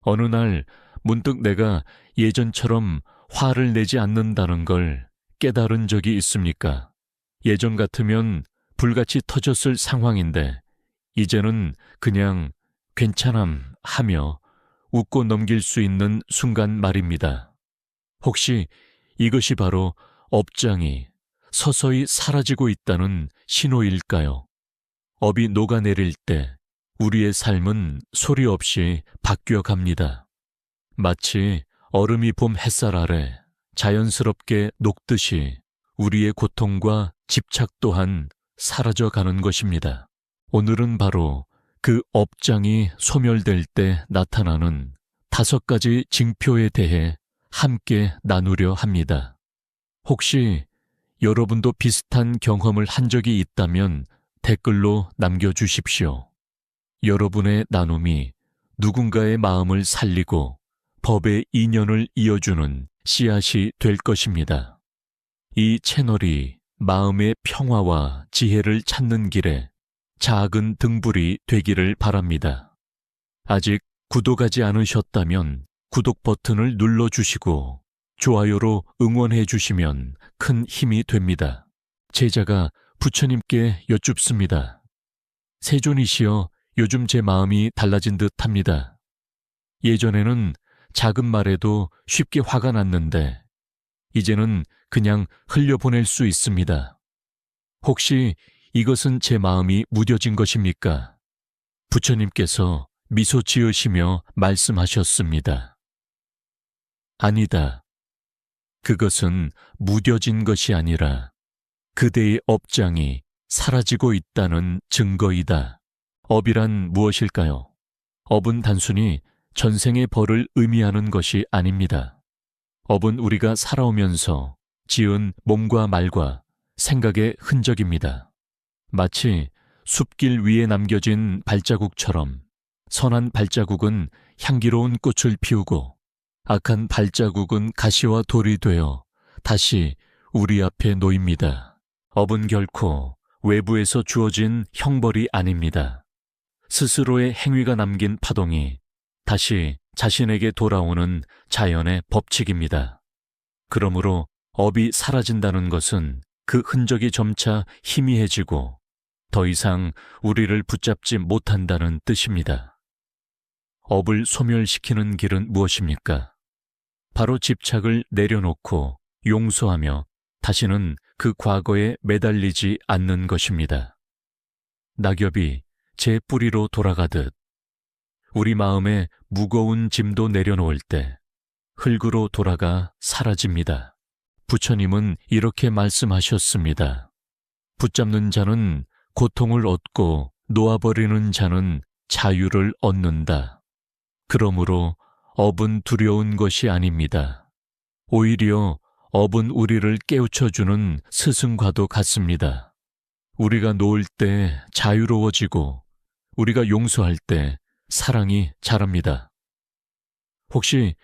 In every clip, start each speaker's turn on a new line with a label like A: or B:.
A: 어느 날 문득 내가 예전처럼 화를 내지 않는다는 걸 깨달은 적이 있습니까? 예전 같으면 불같이 터졌을 상황인데 이제는 그냥 괜찮음 하며 웃고 넘길 수 있는 순간 말입니다. 혹시 이것이 바로 업장이 서서히 사라지고 있다는 신호일까요? 업이 녹아내릴 때 우리의 삶은 소리 없이 바뀌어 갑니다. 마치 얼음이 봄 햇살 아래 자연스럽게 녹듯이 우리의 고통과 집착 또한 사라져 가는 것입니다. 오늘은 바로 그 업장이 소멸될 때 나타나는 다섯 가지 징표에 대해 함께 나누려 합니다. 혹시 여러분도 비슷한 경험을 한 적이 있다면 댓글로 남겨주십시오. 여러분의 나눔이 누군가의 마음을 살리고 법의 인연을 이어주는 씨앗이 될 것입니다. 이 채널이 마음의 평화와 지혜를 찾는 길에 작은 등불이 되기를 바랍니다. 아직 구독하지 않으셨다면 구독 버튼을 눌러주시고 좋아요로 응원해 주시면 큰 힘이 됩니다. 제자가 부처님께 여쭙습니다. 세존이시여 요즘 제 마음이 달라진 듯 합니다. 예전에는 작은 말에도 쉽게 화가 났는데 이제는 그냥 흘려보낼 수 있습니다. 혹시 이것은 제 마음이 무뎌진 것입니까? 부처님께서 미소 지으시며 말씀하셨습니다. 아니다. 그것은 무뎌진 것이 아니라 그대의 업장이 사라지고 있다는 증거이다. 업이란 무엇일까요? 업은 단순히 전생의 벌을 의미하는 것이 아닙니다. 업은 우리가 살아오면서 지은 몸과 말과 생각의 흔적입니다. 마치 숲길 위에 남겨진 발자국처럼 선한 발자국은 향기로운 꽃을 피우고 악한 발자국은 가시와 돌이 되어 다시 우리 앞에 놓입니다. 업은 결코 외부에서 주어진 형벌이 아닙니다. 스스로의 행위가 남긴 파동이 다시 자신에게 돌아오는 자연의 법칙입니다. 그러므로 업이 사라진다는 것은 그 흔적이 점차 희미해지고 더 이상 우리를 붙잡지 못한다는 뜻입니다. 업을 소멸시키는 길은 무엇입니까? 바로 집착을 내려놓고 용서하며 다시는 그 과거에 매달리지 않는 것입니다. 낙엽이 제 뿌리로 돌아가듯 우리 마음에 무거운 짐도 내려놓을 때 흙으로 돌아가 사라집니다. 부처님은 이렇게 말씀하셨습니다. 붙잡는 자는 고통을 얻고 놓아버리는 자는 자유를 얻는다. 그러므로 업은 두려운 것이 아닙니다. 오히려 업은 우리를 깨우쳐주는 스승과도 같습니다. 우리가 놓을 때 자유로워지고 우리가 용서할 때 사랑이 자랍니다. 혹시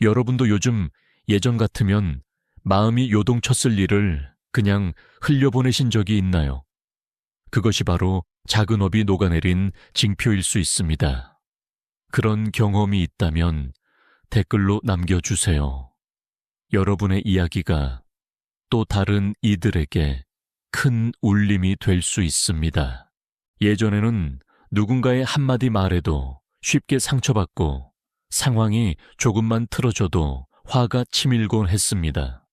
A: 여러분도 요즘 예전 같으면 마음이 요동쳤을 일을 그냥 흘려보내신 적이 있나요? 그것이 바로 작은 업이 녹아내린 징표일 수 있습니다. 그런 경험이 있다면 댓글로 남겨주세요. 여러분의 이야기가 또 다른 이들에게 큰 울림이 될 수 있습니다. 예전에는 누군가의 한마디 말에도 쉽게 상처받고 상황이 조금만 틀어져도 화가 치밀곤 했습니다.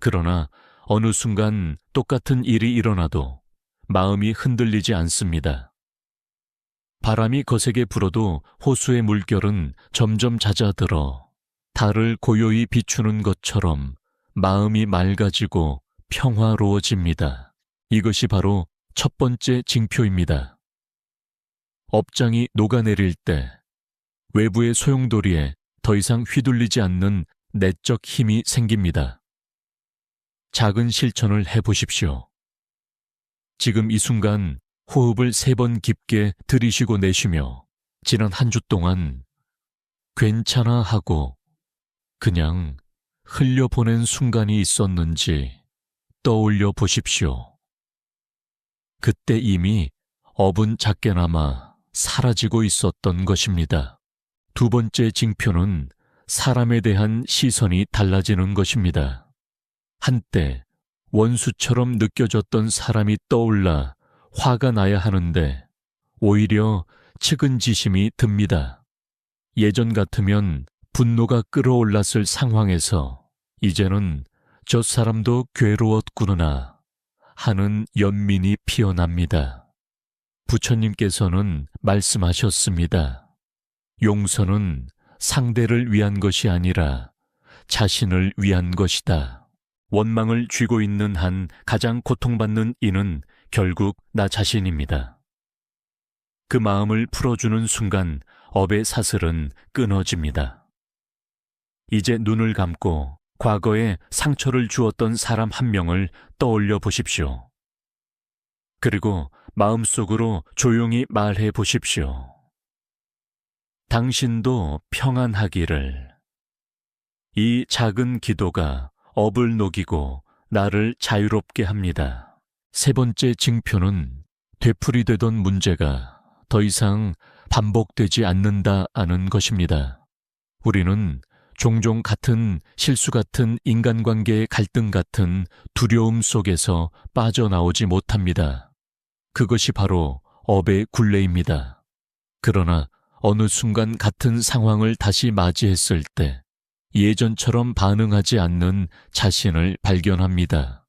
A: 그러나 어느 순간 똑같은 일이 일어나도 마음이 흔들리지 않습니다. 바람이 거세게 불어도 호수의 물결은 점점 잦아들어 달을 고요히 비추는 것처럼 마음이 맑아지고 평화로워집니다. 이것이 바로 첫 번째 징표입니다. 업장이 녹아내릴 때 외부의 소용돌이에 더 이상 휘둘리지 않는 내적 힘이 생깁니다. 작은 실천을 해보십시오. 지금 이 순간 호흡을 세 번 깊게 들이쉬고 내쉬며 지난 한 주 동안 괜찮아 하고 그냥 흘려보낸 순간이 있었는지 떠올려 보십시오. 그때 이미 업은 작게나마 사라지고 있었던 것입니다. 두 번째 징표는 사람에 대한 시선이 달라지는 것입니다. 한때 원수처럼 느껴졌던 사람이 떠올라 화가 나야 하는데 오히려 측은지심이 듭니다. 예전 같으면 분노가 끌어올랐을 상황에서 이제는 저 사람도 괴로웠구나 하는 연민이 피어납니다. 부처님께서는 말씀하셨습니다. 용서는 상대를 위한 것이 아니라 자신을 위한 것이다. 원망을 쥐고 있는 한 가장 고통받는 이는 결국 나 자신입니다. 그 마음을 풀어주는 순간 업의 사슬은 끊어집니다. 이제 눈을 감고 과거에 상처를 주었던 사람 한 명을 떠올려 보십시오. 그리고 마음속으로 조용히 말해 보십시오. 당신도 평안하기를. 이 작은 기도가 업을 녹이고 나를 자유롭게 합니다. 세 번째 징표는 되풀이되던 문제가 더 이상 반복되지 않는다 하는 것입니다. 우리는 종종 같은 실수 같은 인간관계의 갈등 같은 두려움 속에서 빠져나오지 못합니다. 그것이 바로 업의 굴레입니다. 그러나 어느 순간 같은 상황을 다시 맞이했을 때 예전처럼 반응하지 않는 자신을 발견합니다.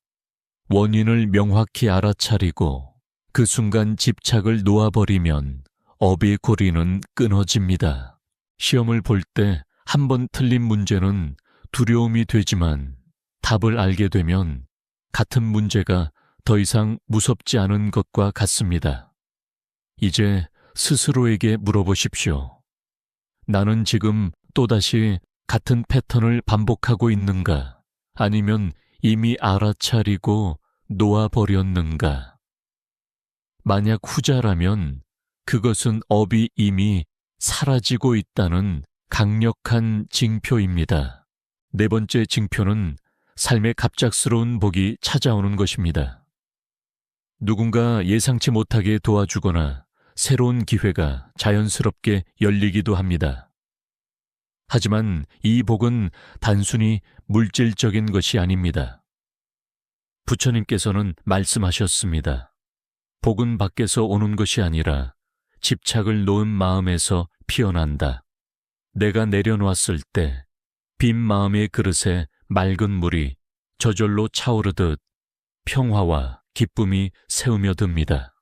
A: 원인을 명확히 알아차리고 그 순간 집착을 놓아버리면 업의 고리는 끊어집니다. 시험을 볼 때 한 번 틀린 문제는 두려움이 되지만 답을 알게 되면 같은 문제가 더 이상 무섭지 않은 것과 같습니다. 이제 스스로에게 물어보십시오. 나는 지금 또다시 같은 패턴을 반복하고 있는가? 아니면 이미 알아차리고 놓아버렸는가? 만약 후자라면 그것은 업이 이미 사라지고 있다는 강력한 징표입니다. 네 번째 징표는 삶의 갑작스러운 복이 찾아오는 것입니다. 누군가 예상치 못하게 도와주거나 새로운 기회가 자연스럽게 열리기도 합니다. 하지만 이 복은 단순히 물질적인 것이 아닙니다. 부처님께서는 말씀하셨습니다. 복은 밖에서 오는 것이 아니라 집착을 놓은 마음에서 피어난다. 내가 내려놓았을 때 빈 마음의 그릇에 맑은 물이 저절로 차오르듯 평화와 기쁨이 새우며 듭니다.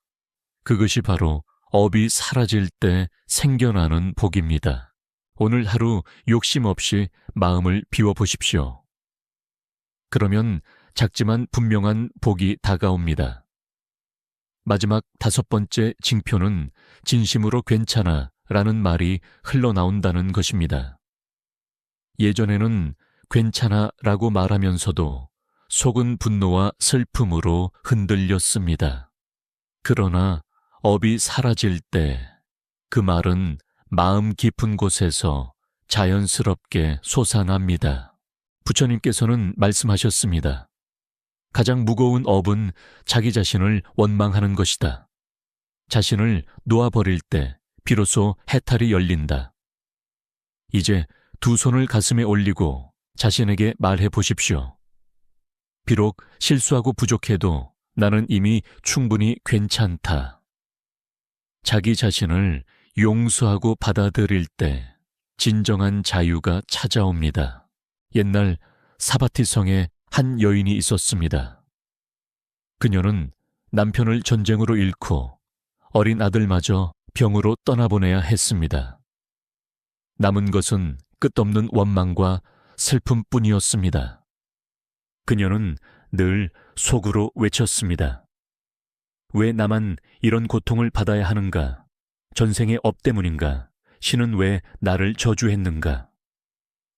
A: 그것이 바로 업이 사라질 때 생겨나는 복입니다. 오늘 하루 욕심 없이 마음을 비워보십시오. 그러면 작지만 분명한 복이 다가옵니다. 마지막 다섯 번째 징표는 진심으로 괜찮아 라는 말이 흘러나온다는 것입니다. 예전에는 괜찮아 라고 말하면서도 속은 분노와 슬픔으로 흔들렸습니다. 그러나 업이 사라질 때 그 말은 마음 깊은 곳에서 자연스럽게 솟아납니다. 부처님께서는 말씀하셨습니다. 가장 무거운 업은 자기 자신을 원망하는 것이다. 자신을 놓아버릴 때 비로소 해탈이 열린다. 이제 두 손을 가슴에 올리고 자신에게 말해 보십시오. 비록 실수하고 부족해도 나는 이미 충분히 괜찮다. 자기 자신을 용서하고 받아들일 때 진정한 자유가 찾아옵니다. 옛날 사바티 성에 한 여인이 있었습니다. 그녀는 남편을 전쟁으로 잃고 어린 아들마저 병으로 떠나보내야 했습니다. 남은 것은 끝없는 원망과 슬픔뿐이었습니다. 그녀는 늘 속으로 외쳤습니다. 왜 나만 이런 고통을 받아야 하는가? 전생의 업 때문인가? 신은 왜 나를 저주했는가?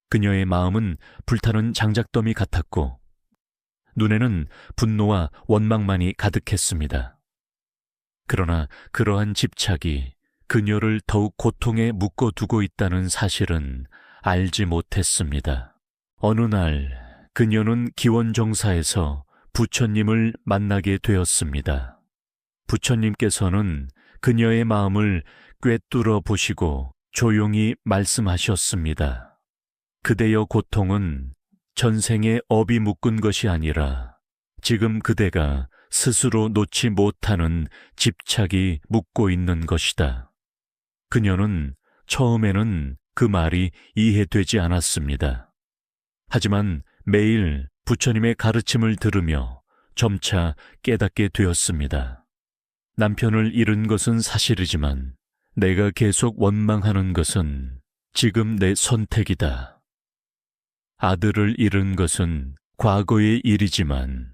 A: 그녀의 마음은 불타는 장작더미 같았고, 눈에는 분노와 원망만이 가득했습니다. 그러나 그러한 집착이 그녀를 더욱 고통에 묶어두고 있다는 사실은 알지 못했습니다. 어느 날 그녀는 기원정사에서 부처님을 만나게 되었습니다. 부처님께서는 그녀의 마음을 꿰뚫어 보시고 조용히 말씀하셨습니다. 그대여 고통은 전생에 업이 묶은 것이 아니라 지금 그대가 스스로 놓지 못하는 집착이 묶고 있는 것이다. 그녀는 처음에는 그 말이 이해되지 않았습니다. 하지만 매일 부처님의 가르침을 들으며 점차 깨닫게 되었습니다. 남편을 잃은 것은 사실이지만 내가 계속 원망하는 것은 지금 내 선택이다. 아들을 잃은 것은 과거의 일이지만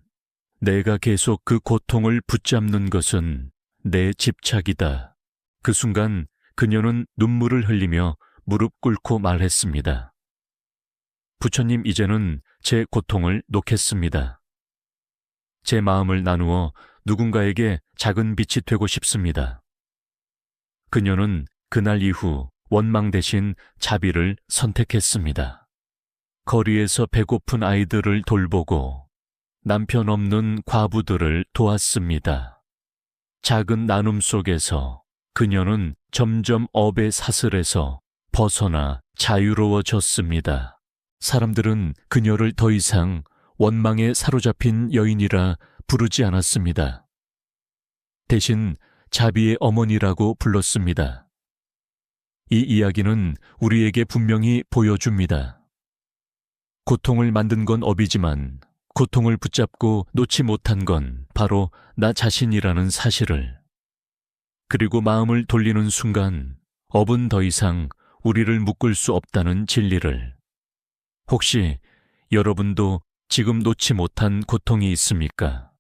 A: 내가 계속 그 고통을 붙잡는 것은 내 집착이다. 그 순간 그녀는 눈물을 흘리며 무릎 꿇고 말했습니다. 부처님 이제는 제 고통을 놓겠습니다. 제 마음을 나누어 누군가에게 작은 빛이 되고 싶습니다. 그녀는 그날 이후 원망 대신 자비를 선택했습니다. 거리에서 배고픈 아이들을 돌보고 남편 없는 과부들을 도왔습니다. 작은 나눔 속에서 그녀는 점점 업의 사슬에서 벗어나 자유로워졌습니다. 사람들은 그녀를 더 이상 원망에 사로잡힌 여인이라 부르지 않았습니다. 대신 자비의 어머니라고 불렀습니다. 이 이야기는 우리에게 분명히 보여줍니다. 고통을 만든 건 업이지만 고통을 붙잡고 놓지 못한 건 바로 나 자신이라는 사실을. 그리고 마음을 돌리는 순간 업은 더 이상 우리를 묶을 수 없다는 진리를. 혹시 여러분도 지금 놓지 못한 고통이 있습니까?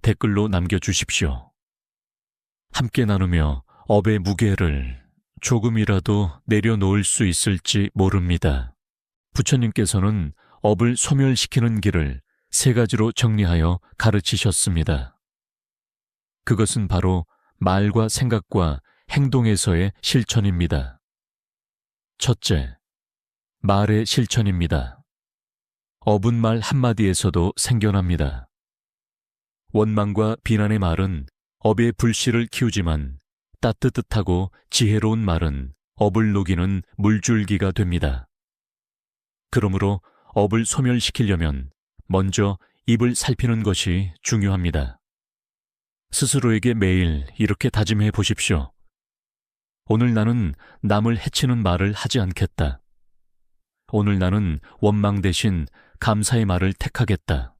A: 댓글로 남겨주십시오. 함께 나누며 업의 무게를 조금이라도 내려놓을 수 있을지 모릅니다. 부처님께서는 업을 소멸시키는 길을 세 가지로 정리하여 가르치셨습니다. 그것은 바로 말과 생각과 행동에서의 실천입니다. 첫째, 말의 실천입니다. 업은 말 한마디에서도 생겨납니다. 원망과 비난의 말은 업의 불씨를 키우지만 따뜻하고 지혜로운 말은 업을 녹이는 물줄기가 됩니다. 그러므로 업을 소멸시키려면 먼저 입을 살피는 것이 중요합니다. 스스로에게 매일 이렇게 다짐해 보십시오. 오늘 나는 남을 해치는 말을 하지 않겠다. 오늘 나는 원망 대신 감사의 말을 택하겠다.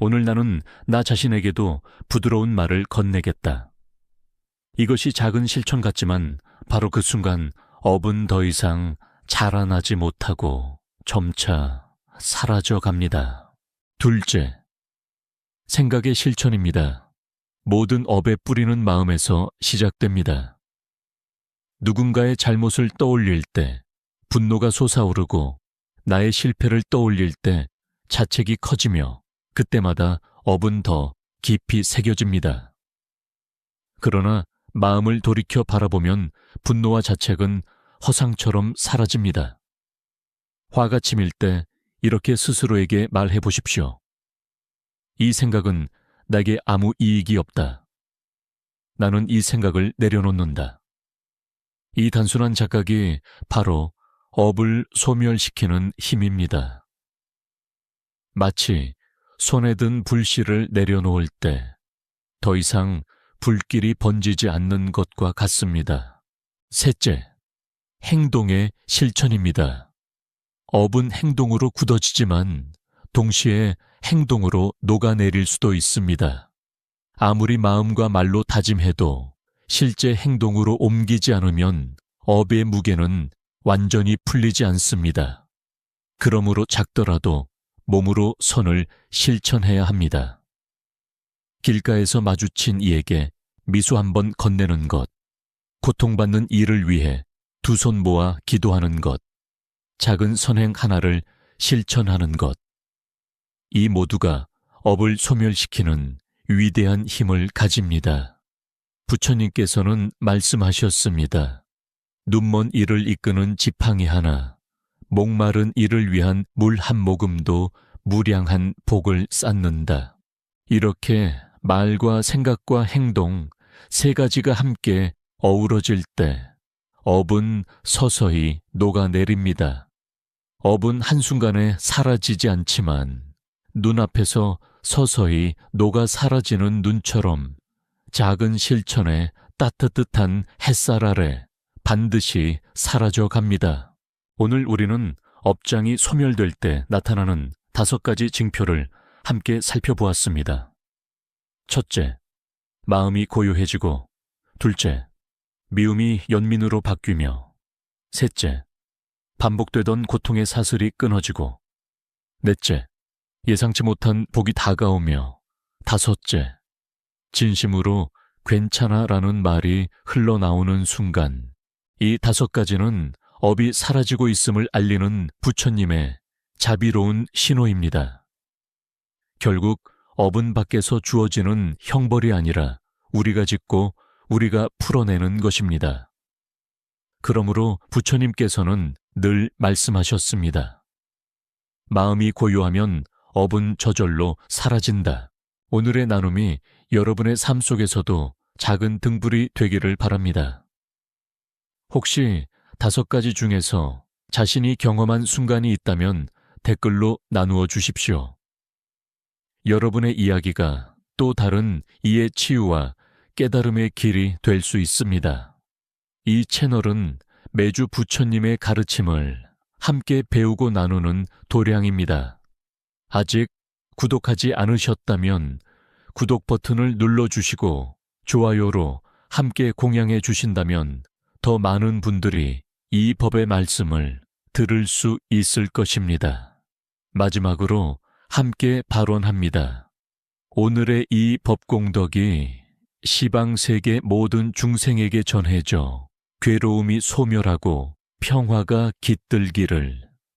A: 오늘 나는 나 자신에게도 부드러운 말을 건네겠다. 이것이 작은 실천 같지만 바로 그 순간 업은 더 이상 자라나지 못하고 점차 사라져 갑니다. 둘째, 생각의 실천입니다. 모든 업에 뿌리는 마음에서 시작됩니다. 누군가의 잘못을 떠올릴 때 분노가 솟아오르고 나의 실패를 떠올릴 때 자책이 커지며 그때마다 업은 더 깊이 새겨집니다. 그러나 마음을 돌이켜 바라보면 분노와 자책은 허상처럼 사라집니다. 화가 치밀 때 이렇게 스스로에게 말해 보십시오. 이 생각은 나에게 아무 이익이 없다. 나는 이 생각을 내려놓는다. 이 단순한 작각이 바로 업을 소멸시키는 힘입니다. 마치 손에 든 불씨를 내려놓을 때 더 이상 불길이 번지지 않는 것과 같습니다. 셋째, 행동의 실천입니다. 업은 행동으로 굳어지지만 동시에 행동으로 녹아내릴 수도 있습니다. 아무리 마음과 말로 다짐해도 실제 행동으로 옮기지 않으면 업의 무게는 완전히 풀리지 않습니다. 그러므로 작더라도 몸으로 선을 실천해야 합니다. 길가에서 마주친 이에게 미소 한 번 건네는 것, 고통받는 이를 위해 두 손 모아 기도하는 것, 작은 선행 하나를 실천하는 것. 이 모두가 업을 소멸시키는 위대한 힘을 가집니다. 부처님께서는 말씀하셨습니다. 눈먼 이를 이끄는 지팡이 하나, 목마른 이를 위한 물 한 모금도 무량한 복을 쌓는다. 이렇게 말과 생각과 행동 세 가지가 함께 어우러질 때 업은 서서히 녹아내립니다. 업은 한순간에 사라지지 않지만 눈앞에서 서서히 녹아 사라지는 눈처럼 작은 실천의 따뜻한 햇살 아래 반드시 사라져 갑니다. 오늘 우리는 업장이 소멸될 때 나타나는 다섯 가지 징표를 함께 살펴보았습니다. 첫째, 마음이 고요해지고, 둘째, 미움이 연민으로 바뀌며, 셋째, 반복되던 고통의 사슬이 끊어지고, 넷째, 예상치 못한 복이 다가오며, 다섯째, 진심으로 괜찮아 라는 말이 흘러나오는 순간, 이 다섯 가지는 업이 사라지고 있음을 알리는 부처님의 자비로운 신호입니다. 결국 업은 밖에서 주어지는 형벌이 아니라 우리가 짓고 우리가 풀어내는 것입니다. 그러므로 부처님께서는 늘 말씀하셨습니다. 마음이 고요하면 업은 저절로 사라진다. 오늘의 나눔이 여러분의 삶 속에서도 작은 등불이 되기를 바랍니다. 혹시 다섯 가지 중에서 자신이 경험한 순간이 있다면 댓글로 나누어 주십시오. 여러분의 이야기가 또 다른 이해 치유와 깨달음의 길이 될 수 있습니다. 이 채널은 매주 부처님의 가르침을 함께 배우고 나누는 도량입니다. 아직 구독하지 않으셨다면 구독 버튼을 눌러주시고 좋아요로 함께 공양해 주신다면 더 많은 분들이 이 법의 말씀을 들을 수 있을 것입니다. 마지막으로 함께 발언합니다. 오늘의 이 법공덕이 시방 세계 모든 중생에게 전해져 괴로움이 소멸하고 평화가 깃들기를